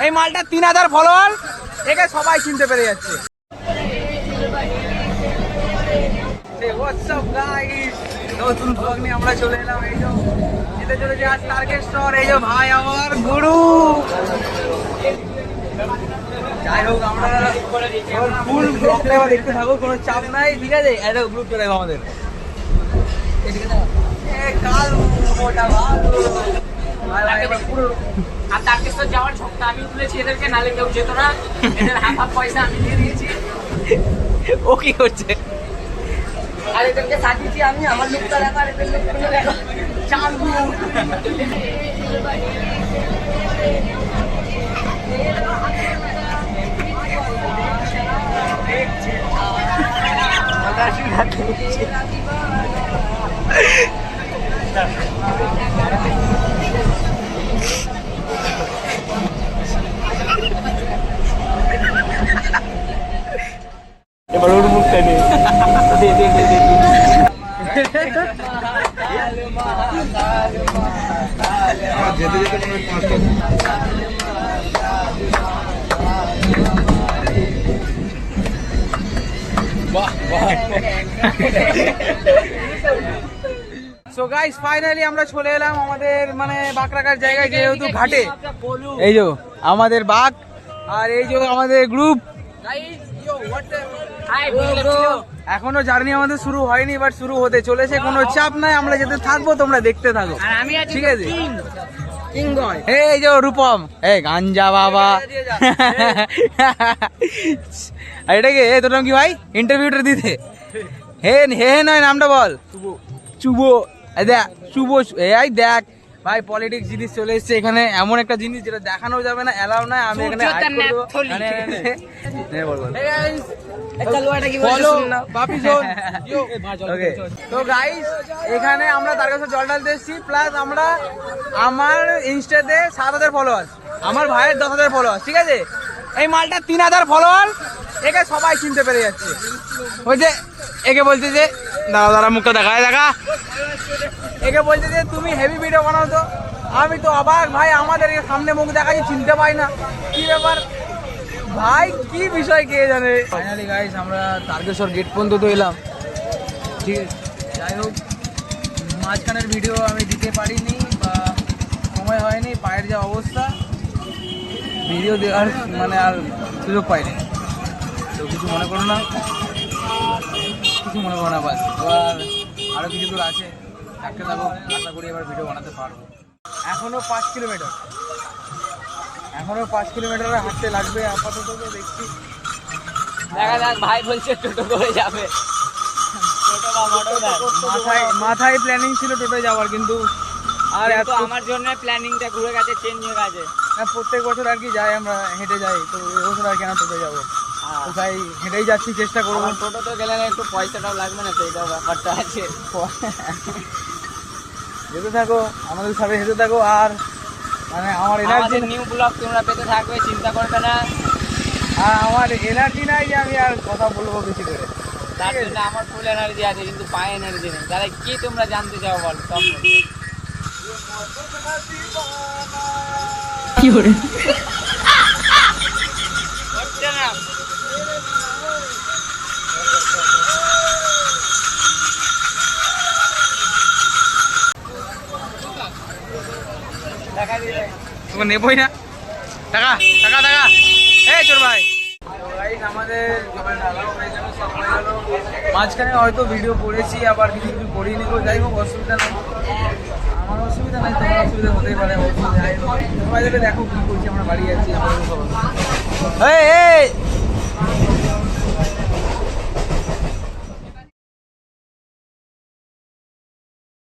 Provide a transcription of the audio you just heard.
এই মালটা তিন হাজার ফলোয়ার একে সবাই চিনতে পেরে যাচ্ছে? নতুন আমরা চলে এলাম এই যে যেতে আমার গুরু। যাই হোক দেখতে থাকো কোনো চাপ নাই ঠিক আছে? গ্রুপ চলে আমাদের। এ, আর তারকেশ্বর যাওয়ার ঝোঁকটা আমি তুলেছি এদেরকে নালে কেউ যেত না এদের হাফ পয়সা আমি দিয়ে দিয়েছি ও কি করছে আর সাজিয়েছি আমি আমার লোকটা দেখা আর নিয়ে দে দে দে দে যেতে যেতে মনে সো গাইস ফাইনালি আমরা চলে এলাম আমাদের মানে বাঘ রাখার জায়গায় যেহেতু ঘাটে। এই যে আমাদের বাঘ আর এই যে আমাদের গ্রুপ এখনও জার্নি আমাদের শুরু হয়নি বাট শুরু হতে চলেছে। কোনো চাপ নাই আমরা যেতে থাকব তোমরা দেখতে থাকো। ঠিক আছে? এই যে রূপম এই গাঞ্জা বাবা। আর এটা কি? এ তোর নাম কি ভাই? ইন্টারভিউটা দিতে। হে হে নয় নামটা বল। চুব এই দেখ চুব এই দেখ। ভাই পলিটিক্স জিনিস চলে এসেছে। এখানে এমন একটা জিনিস যেটা দেখানো যাবে না এলাও না আমি এখানে. তো গাইস এখানে আমরা তার কাছে জল ঢালতে এসেছি প্লাস আমরা আমার ইনস্টাতে সাত হাজার ফলোয়ার আমার ভাইয়ের দশ হাজার ফলোয়ার ঠিক আছে? এই মালটা তিন হাজার ফলোয়ার একে সবাই চিনতে পেরে যাচ্ছে। ওই যে একে বলছে যে, দাঁড়া দাঁড়া, মুখটা দেখায় দেখা। একে বলছে যে, তুমি হেভি ভিডিও বানাও তো আমি তো অবাক, ভাই আমাদের সামনে মুখ দেখাচ্ছি, চিনতে পাই না। কি ব্যাপার? ভাই, কি বিষয়, কে জানে? ফাইনালি গাইস আমরা তারকেশ্বর গেট পর্যন্ত তো এলাম। ঠিক আছে, যাই হোক, মাঝখানের ভিডিও আমি দিতে পারিনি বা সময় হয়নি, পায়ের যা অবস্থা ভিডিও দেওয়ার মানে আর সুযোগ পাইনি। তো কিছু মনে করো না। কিছু মনে করো না বাস। এবার আরও কিছু দূর আছে থাকতে থাকো আশা করি এবার ভিডিও বানাতে পারব। এখনও পাঁচ কিলোমিটার। এখনও পাঁচ কিলোমিটার হাঁটতে লাগবে আপাতত তো দেখছি। দেখা যাক ভাই বলছে টোটো করে যাবে। মাথায় মাথায় প্ল্যানিং ছিল টোটো যাওয়ার কিন্তু আর এত আমার জন্য প্ল্যানিংটা ঘুরে গেছে চেঞ্জ হয়ে গেছে। না, প্রত্যেক বছর আর কি যাই আমরা হেঁটে যাই তো এবছর আর কেন টোটো যাব? তাই হেঁটেই যাচ্ছি চেষ্টা করব। টোটোতে গেলে না একটু পয়সাটাও লাগবে না সেইটাও ব্যাপারটা আছে। যেতে থাকো আমাদের সাথে হেঁটে থাকো আর মানে আমার এনার্জি নিউ ব্লগ তোমরা পেতে থাকবে চিন্তা করবে না। আর আমার এনার্জি নাই যে আমি আর কথা বলব বেশি করে। তার জন্য আমার ফুল এনার্জি আছে কিন্তু পায়ে এনার্জি নেই। তাহলে কি তোমরা জানতে চাও বল সব বলো। নেবই না। টাকা টাকা টাকা। এই চোর ভাই। আমাদের। মাঝখানে হয়তো ভিডিও করেছি, আবার কিছু কিছু পড়িয়ে নেব যাই হোক, অসুবিধা নেই। আমার অসুবিধা নেই, তোমার অসুবিধা হতেই পারে, অসুবিধা দেখো কি করছি, আমরা বাড়ি যাচ্ছি। আমাদের